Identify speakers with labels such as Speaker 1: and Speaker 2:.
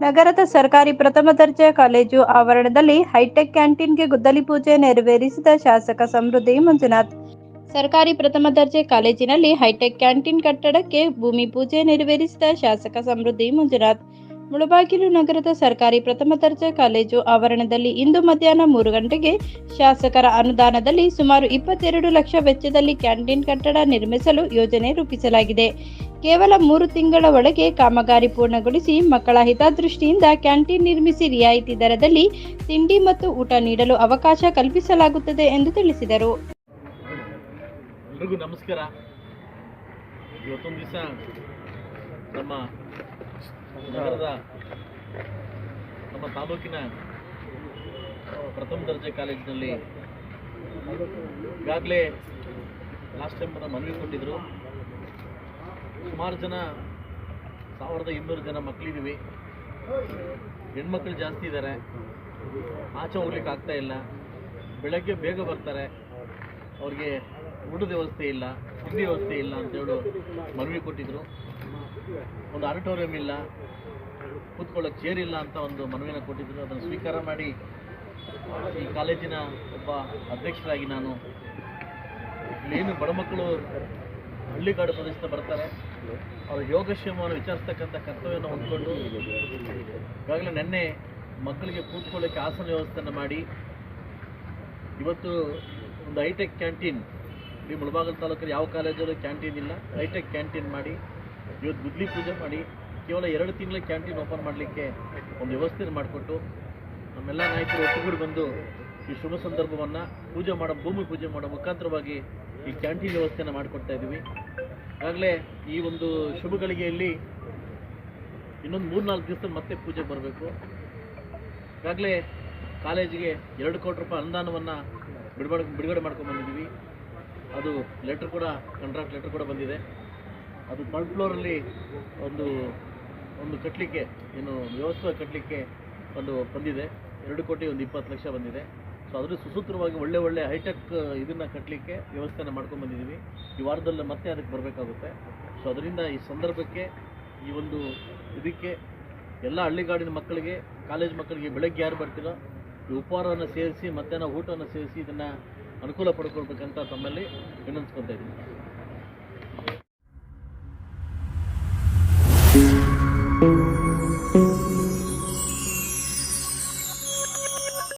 Speaker 1: ನಗರದ ಸರ್ಕಾರಿ ಪ್ರಥಮ ದರ್ಜೆ ಕಾಲೇಜು ಆವರಣದಲ್ಲಿ ಹೈಟೆಕ್ ಕ್ಯಾಂಟೀನ್ಗೆ ಗುದ್ದಲಿ ಪೂಜೆ ನೆರವೇರಿಸಿದ ಶಾಸಕ ಸಮೃದ್ಧಿ ಮಂಜುನಾಥ್. ಸರ್ಕಾರಿ ಪ್ರಥಮ ದರ್ಜೆ ಕಾಲೇಜಿನಲ್ಲಿ ಹೈಟೆಕ್ ಕ್ಯಾಂಟೀನ್ ಕಟ್ಟಡಕ್ಕೆ ಭೂಮಿ ಪೂಜೆ ನೆರವೇರಿಸಿದ ಶಾಸಕ ಸಮೃದ್ಧಿ ಮಂಜುನಾಥ್. ಮುಳಬಾಗಿಲು ನಗರದ ಸರ್ಕಾರಿ ಪ್ರಥಮ ದರ್ಜೆ ಕಾಲೇಜು ಆವರಣದಲ್ಲಿ ಇಂದು ಮಧ್ಯಾಹ್ನ ಮೂರು ಗಂಟೆಗೆ ಶಾಸಕರ ಅನುದಾನದಲ್ಲಿ ಸುಮಾರು ಇಪ್ಪತ್ತೆರಡು ಲಕ್ಷ ವೆಚ್ಚದಲ್ಲಿ ಕ್ಯಾಂಟೀನ್ ಕಟ್ಟಡ ನಿರ್ಮಿಸಲು ಯೋಜನೆ ರೂಪಿಸಲಾಗಿದೆ. ಕೇವಲ ಮೂರು ತಿಂಗಳ ಒಳಗೆ ಕಾಮಗಾರಿ ಪೂರ್ಣಗೊಳಿಸಿ ಮಕ್ಕಳ ಹಿತದೃಷ್ಟಿಯಿಂದ ಕ್ಯಾಂಟೀನ್ ನಿರ್ಮಿಸಿ ರಿಯಾಯಿತಿ ದರದಲ್ಲಿ ತಿಂಡಿ ಮತ್ತು ಊಟ ನೀಡಲು ಅವಕಾಶ ಕಲ್ಪಿಸಲಾಗುತ್ತದೆ ಎಂದು ತಿಳಿಸಿದರು.
Speaker 2: ನಮಸ್ಕಾರ. ಇವತ್ತೊಂದು ದಿವಸ ನಮ್ಮ ನಗರದ ನಮ್ಮ ತಾಲೂಕಿನ ಪ್ರಥಮ ದರ್ಜೆ ಕಾಲೇಜಿನಲ್ಲಿ ಈಗಾಗಲೇ ಲಾಸ್ಟ್ ಟೈಮ್ ಮನವಿ ಕೊಟ್ಟಿದ್ರು. ಸುಮಾರು ಜನ, ಸಾವಿರದ ಇನ್ನೂರು ಜನ ಮಕ್ಕಳಿದ್ದೀವಿ ಹೆಣ್ಮಕ್ಳು ಜಾಸ್ತಿ ಇದ್ದಾರೆ ಆಚೆ ಹೋಗ್ಲಿಕ್ಕೆ ಆಗ್ತಾ ಇಲ್ಲ. ಬೆಳಗ್ಗೆ ಬೇಗ ಬರ್ತಾರೆ. ಅವ್ರಿಗೆ ಊಟದ ವ್ಯವಸ್ಥೆ ಇಲ್ಲ, ತಿಂಡಿ ವ್ಯವಸ್ಥೆ ಇಲ್ಲ ಅಂತೇಳಿ ಮನವಿ ಕೊಟ್ಟಿದ್ರು. ಒಂದು ಆಡಿಟೋರಿಯಂ ಇಲ್ಲ, ಕೂತ್ಕೊಳ್ಳೋಕೆ ಚೇರ್ ಇಲ್ಲ ಅಂತ ಒಂದು ಮನವಿನ ಕೊಟ್ಟಿದ್ರು. ಅದನ್ನು ಸ್ವೀಕಾರ ಮಾಡಿ ಈ ಕಾಲೇಜಿನ ಒಬ್ಬ ಅಧ್ಯಕ್ಷರಾಗಿ ನಾನು. ಇಲ್ಲೇನು ಬಡ ಮಕ್ಕಳು ಹಳ್ಳಿಗಾಡು ಪ್ರದೇಶದ ಬರ್ತಾರೆ. ಅವರ ಯೋಗಕ್ಷೇಮವನ್ನು ವಿಚಾರಿಸ್ತಕ್ಕಂಥ ಕರ್ತವ್ಯವನ್ನು ಹೊಂದ್ಕೊಂಡು ಈಗಾಗಲೇ ನಿನ್ನೆ ಮಕ್ಕಳಿಗೆ ಕೂತ್ಕೊಳ್ಳೋಕ್ಕೆ ಆಸನ ವ್ಯವಸ್ಥೆಯನ್ನು ಮಾಡಿ, ಇವತ್ತು ಒಂದು ಹೈಟೆಕ್ ಕ್ಯಾಂಟೀನ್, ಈ ಮುಳಬಾಗಲ್ ತಾಲೂಕಲ್ಲಿ ಯಾವ ಕಾಲೇಜಲ್ಲೂ ಕ್ಯಾಂಟೀನ್ ಇಲ್ಲ. ಹೈಟೆಕ್ ಕ್ಯಾಂಟೀನ್ ಮಾಡಿ, ಇವತ್ತು ಗುದ್ಲಿ ಪೂಜೆ ಮಾಡಿ, ಕೇವಲ ಎರಡು ತಿಂಗಳ ಕ್ಯಾಂಟೀನ್ ಓಪನ್ ಮಾಡಲಿಕ್ಕೆ ಒಂದು ವ್ಯವಸ್ಥೆ ಮಾಡಿಕೊಟ್ಟು ನಮ್ಮೆಲ್ಲ ನಾಯಕರು ಒಟ್ಟುಗೂಡಿ ಬಂದು ಈ ಶುಭ ಸಂದರ್ಭವನ್ನು ಪೂಜೆ ಮಾಡೋ, ಭೂಮಿ ಪೂಜೆ ಮಾಡೋ ಮುಖಾಂತರವಾಗಿ ಈ ಕ್ಯಾಂಟೀನ್ ವ್ಯವಸ್ಥೆಯನ್ನು ಮಾಡಿಕೊಡ್ತಾ ಇದ್ದೀವಿ. ಈಗಾಗಲೇ ಈ ಒಂದು ಶುಭ ಗಳಿಗೆಯಲ್ಲಿ ಇನ್ನೊಂದು ಮೂರ್ನಾಲ್ಕು ದಿವಸ ಮತ್ತೆ ಪೂಜೆ ಬರಬೇಕು. ಈಗಾಗಲೇ ಕಾಲೇಜಿಗೆ ಎರಡು ಕೋಟಿ ರೂಪಾಯಿ ಅನುದಾನವನ್ನು ಬಿಡುಗಡೆ ಬಿಡುಗಡೆ ಮಾಡ್ಕೊಂಡು ಬಂದಿದ್ದೀವಿ. ಅದು ಲೆಟ್ರ್ ಕೂಡ ಕಾಂಟ್ರಾಕ್ಟ್ ಲೆಟ್ರ್ ಕೂಡ ಬಂದಿದೆ. ಅದು ಥರ್ಡ್ ಫ್ಲೋರಲ್ಲಿ ಒಂದು ಒಂದು ಕಟ್ಟಲಿಕ್ಕೆ ಏನು ವ್ಯವಸ್ಥೆ ಕಟ್ಟಲಿಕ್ಕೆ ಒಂದು ಬಂದಿದೆ. ಎರಡು ಕೋಟಿ ಒಂದು ಇಪ್ಪತ್ತು ಲಕ್ಷ ಬಂದಿದೆ. ಅದ್ರ ಸುಸೂತ್ರವಾಗಿ ಒಳ್ಳೆ ಒಳ್ಳೆ ಹೈಟೆಕ್ ಇದನ್ನು ಕಟ್ಟಲಿಕ್ಕೆ ವ್ಯವಸ್ಥೆನ ಮಾಡ್ಕೊಂಡು ಬಂದಿದ್ದೀವಿ ಈ ವಾರದಲ್ಲಿ ಮತ್ತೆ ಅದಕ್ಕೆ ಬರಬೇಕಾಗುತ್ತೆ. ಸೊ ಅದರಿಂದ ಈ ಸಂದರ್ಭಕ್ಕೆ ಈ ಒಂದು ಇದಕ್ಕೆ ಎಲ್ಲ ಹಳ್ಳಿಗಾಡಿನ ಮಕ್ಕಳಿಗೆ, ಕಾಲೇಜ್ ಮಕ್ಕಳಿಗೆ ಬೆಳಗ್ಗೆ ಯಾರು ಬರ್ತೀರೋ, ಈ ಉಪಹಾರವನ್ನು ಸೇರಿಸಿ, ಮಧ್ಯಾಹ್ನ ಊಟವನ್ನು ಸೇರಿಸಿ, ಇದನ್ನು ಅನುಕೂಲ ಪಡ್ಕೊಳ್ಬೇಕಂತ ತಮ್ಮಲ್ಲಿ ವಿನಂತಿಸ್ಕೊತಾ ಇದ್ದೀನಿ.